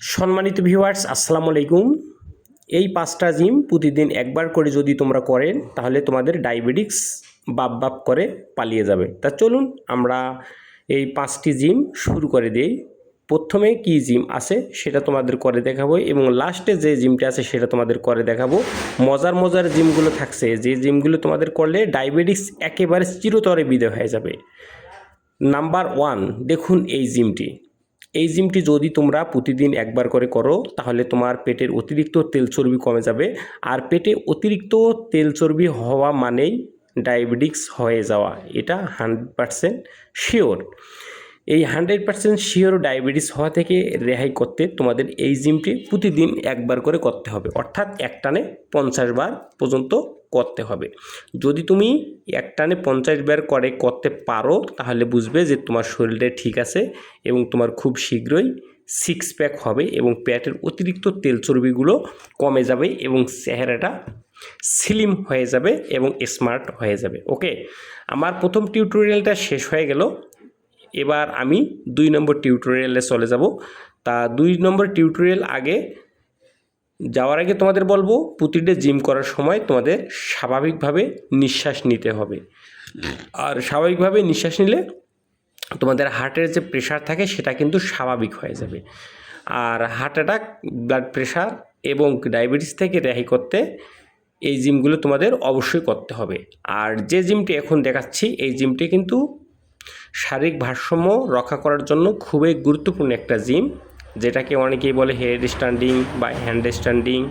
সম্মানিত ভিউয়ার্স, আসসালামু আলাইকুম। এই পাঁচটা জিম প্রতিদিন একবার করে যদি তোমরা করেন, তাহলে তোমাদের ডায়াবেটিক্স বাপ বাপ করে পালিয়ে যাবে। তা চলুন আমরা এই পাঁচটি জিম শুরু করে দিই। প্রথমে কি জিম আছে সেটা তোমাদের করে দেখাবো এবং লাস্টে যে জিমটা আছে সেটা তোমাদের করে দেখাবো। মজার মজার জিমগুলো থাকছে। যে জিমগুলো তোমাদের করলে ডায়াবেটিক্স একেবারে চিরতরে বিদে হয়ে যাবে। নাম্বার ওয়ান, দেখুন এই জিমটি। এই জিমটি যদি তোমরা প্রতিদিন একবার করে করো, তাহলে তোমার পেটের অতিরিক্ত তেল চর্বি কমে যাবে। আর পেটে অতিরিক্ত তেল চর্বি হওয়া মানেই ডায়াবেটিক্স হয়ে যাওয়া। এটা হান্ড্রেড পারসেন্ট শিওর। এই হান্ড্রেড পার্সেন্ট শিওর ডায়াবেটিস হওয়া থেকে রেহাই করতে তোমাদের এই জিমটি প্রতিদিন একবার করে করতে হবে। অর্থাৎ এক টানে পঞ্চাশ বার পর্যন্ত করতে হবে। যদি তুমি এক টানে পঞ্চাশ বার করে করতে পারো, তাহলে বুঝবে যে তোমার শরীরে ঠিক আছে এবং তোমার খুব শীঘ্রই সিক্স প্যাক হবে এবং প্যাটের অতিরিক্ত তেল চর্বিগুলো কমে যাবে এবং চেহারাটা স্লিম হয়ে যাবে এবং স্মার্ট হয়ে যাবে ওকে আমার প্রথম টিউটোরিয়ালটা শেষ হয়ে গেল। এবার আমি দুই নম্বর টিউটোরিয়ালে চলে যাব। তা দুই নম্বর টিউটোরিয়াল আগে যাওয়ার আগে তোমাদের বলব, প্রতিটা জিম করার সময় তোমাদের স্বাভাবিকভাবে নিঃশ্বাস নিতে হবে। আর স্বাভাবিকভাবে নিঃশ্বাস নিলে তোমাদের হার্টের যে প্রেশার থাকে, সেটা কিন্তু স্বাভাবিক হয়ে যাবে। আর হার্ট অ্যাটাক ব্লাড প্রেশার এবং ডায়াবেটিস থেকে রেহাই করতে এই জিমগুলো তোমাদের অবশ্যই করতে হবে। আর যে জিমটি এখন দেখাচ্ছি, এই জিমটি কিন্তু শারীরিক ভারসাম্য রক্ষা করার জন্য খুবই গুরুত্বপূর্ণ একটা জিম। যেটাকে অনেকেই বলে হেড স্ট্যান্ডিং বা হ্যান্ড স্ট্যান্ডিং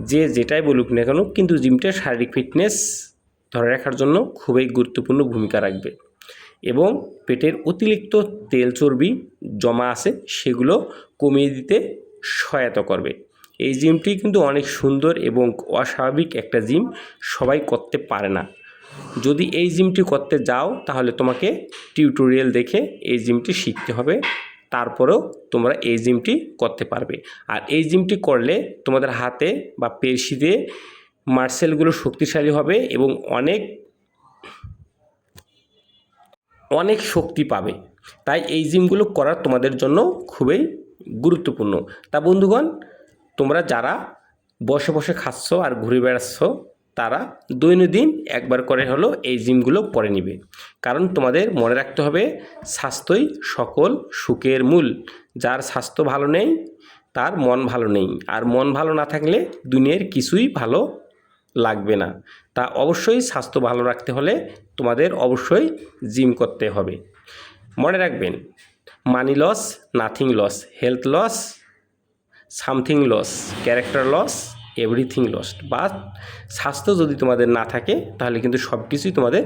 যে যেটাই বলুক না কেন কিন্তু জিমটা শারীরিক ফিটনেস ধরে রাখার জন্য খুবই গুরুত্বপূর্ণ ভূমিকা রাখবে। এবং পেটের অতিরিক্ত তেল চর্বি জমা আছে, সেগুলো কমিয়ে দিতে সহায়তা করবে। এই জিমটি কিন্তু অনেক সুন্দর এবং অস্বাভাবিক একটা জিম, সবাই করতে পারে না। যদি এই জিমটি করতে যাও, তাহলে তোমাকে টিউটোরিয়াল দেখে এই জিমটি শিখতে হবে। তারপরেও তোমরা এই জিমটি করতে পারবে। আর এই জিমটি করলে তোমাদের হাতে বা পেশিতে মার্সেলগুলো শক্তিশালী হবে এবং অনেক অনেক শক্তি পাবে। তাই এই জিমগুলো করা তোমাদের জন্য খুবই গুরুত্বপূর্ণ। তা বন্ধুগণ, তোমরা যারা বসে বসে খাচ্ছ আর ঘুরে বেড়াচ্ছ তারা দৈনন্দিন একবার করে হলো এই জিমগুলো করে নিবে। কারণ তোমাদের মনে রাখতে হবে, স্বাস্থ্যই সকল সুখের মূল। যার স্বাস্থ্য ভালো নেই, তার মন ভালো নেই। আর মন ভালো না থাকলে দুনিয়ার কিছুই ভালো লাগবে না। তা অবশ্যই স্বাস্থ্য ভালো রাখতে হলে তোমাদের অবশ্যই জিম করতে হবে। মনে রাখবেন money loss nothing loss health loss something loss character loss everything lost বা স্বাস্থ্য যদি তোমাদের না থাকে, তাহলে কিন্তু সব কিছুই তোমাদের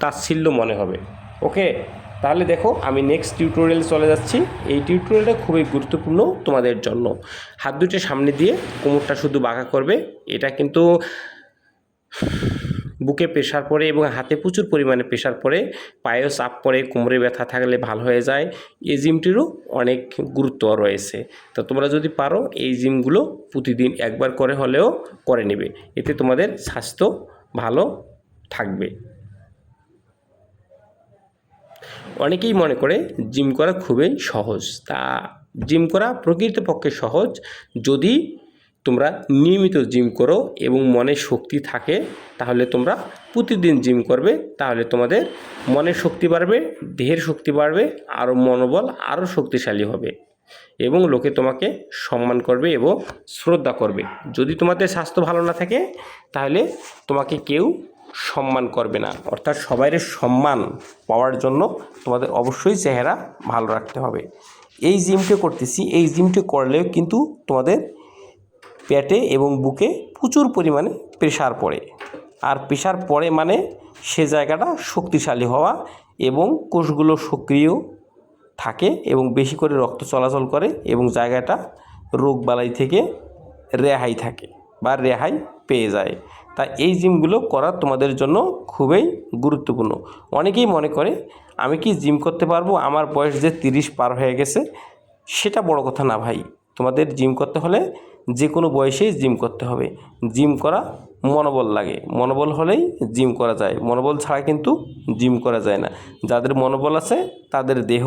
তাচ্ছিল্য মনে হবে। ওকে? তাহলে দেখো, আমি নেক্সট টিউটোরিয়াল চলে যাচ্ছি। এই টিউটোরিয়ালটা খুবই গুরুত্বপূর্ণ তোমাদের জন্য। হাত দুটো সামনে দিয়ে কোমরটা শুধু বাঁকা করবে। এটা কিন্তু বুকে প্রেশার পড়ে এবং হাতে প্রচুর পরিমাণে প্রেশার পড়ে, পায়েও চাপ পড়ে, কোমরে ব্যথা থাকলে ভালো হয়ে যায়। এই জিমটিরও অনেক গুরুত্ব রয়েছে। তো তোমরা যদি পারো, এই জিমগুলো প্রতিদিন একবার করে হলেও করে নেবে। এতে তোমাদের স্বাস্থ্য ভালো থাকবে। অনেকেই মনে করে জিম করা খুবই সহজ। তা জিম করা প্রকৃতপক্ষে সহজ যদি তোমরা নিয়মিত জিম করো এবং মনে শক্তি থাকে, তাহলে তোমরা প্রতিদিন জিম করবে, তাহলে তোমাদের মনের শক্তি বাড়বে, দেহের শক্তি বাড়বে আরও মনোবল আরও শক্তিশালী হবে এবং লোকে তোমাকে সম্মান করবে এবং শ্রদ্ধা করবে। যদি তোমাদের স্বাস্থ্য ভালো না থাকে, তাহলে তোমাকে কেউ সম্মান করবে না। অর্থাৎ সবাইয়ের সম্মান পাওয়ার জন্য তোমাদের অবশ্যই চেহারা ভালো রাখতে হবে। এই জিমটি করতেছি, এই জিমটি করলেও কিন্তু তোমাদের পেটে এবং বুকে প্রচুর পরিমাণে প্রেশার পড়ে। আর প্রেশার পড়ে মানে সে জায়গাটা শক্তিশালী হওয়া এবং কোষগুলো সক্রিয় থাকে এবং বেশি করে রক্ত চলাচল করে এবং জায়গাটা রোগবালাই থেকে রেহাই থাকে বা রেহাই পেয়ে যায়। তা এই জিমগুলো করা তোমাদের জন্য খুবই গুরুত্বপূর্ণ। অনেকেই মনে করে, আমি কি জিম করতে পারব? আমার বয়স যে তিরিশ পার হয়ে গেছে, সেটা বড় কথা না ভাই। তোমাদের জিম করতে হলে যে কোনো বয়সেই জিম করতে হবে। জিম করা মনোবল লাগে। মনোবল হলেই জিম করা যায়। মনোবল ছাড়া কিন্তু জিম করা যায় না। যাদের মনোবল আছে, তাদের দেহ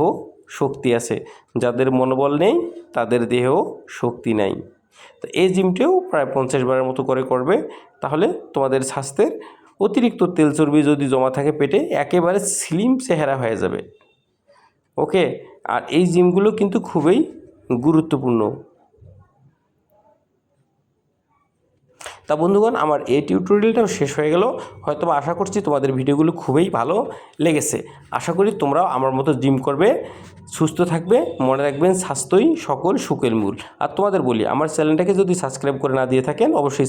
শক্তি আছে। যাদের মনোবল নেই, তাদের দেহেও শক্তি নাই। তো এই জিমটিও প্রায় পঞ্চাশ বারের মতো করে করবে। তাহলে তোমাদের স্বাস্থ্যের অতিরিক্ত তেল চর্বি যদি জমা থাকে পেটে, একেবারে স্লিম চেহারা হয়ে যাবে। ওকে আর এই জিমগুলো কিন্তু খুবই গুরুত্বপূর্ণ। তা বন্ধুগণ, আমার এই টিউটোরিয়ালটাও শেষ হয়ে গেল। হয়তো আশা করছি তোমাদের ভিডিওগুলো খুবই ভালো লেগেছে। আশা করি তোমরাও আমার মতো জিম করবে, সুস্থ থাকবে, মনে রাখবেন স্বাস্থ্যই সকল সুখের মূল। আর তোমাদের বলি, আমার চ্যানেলটাকে যদি সাবস্ক্রাইব করে না দিয়ে থাকেন, অবশ্যই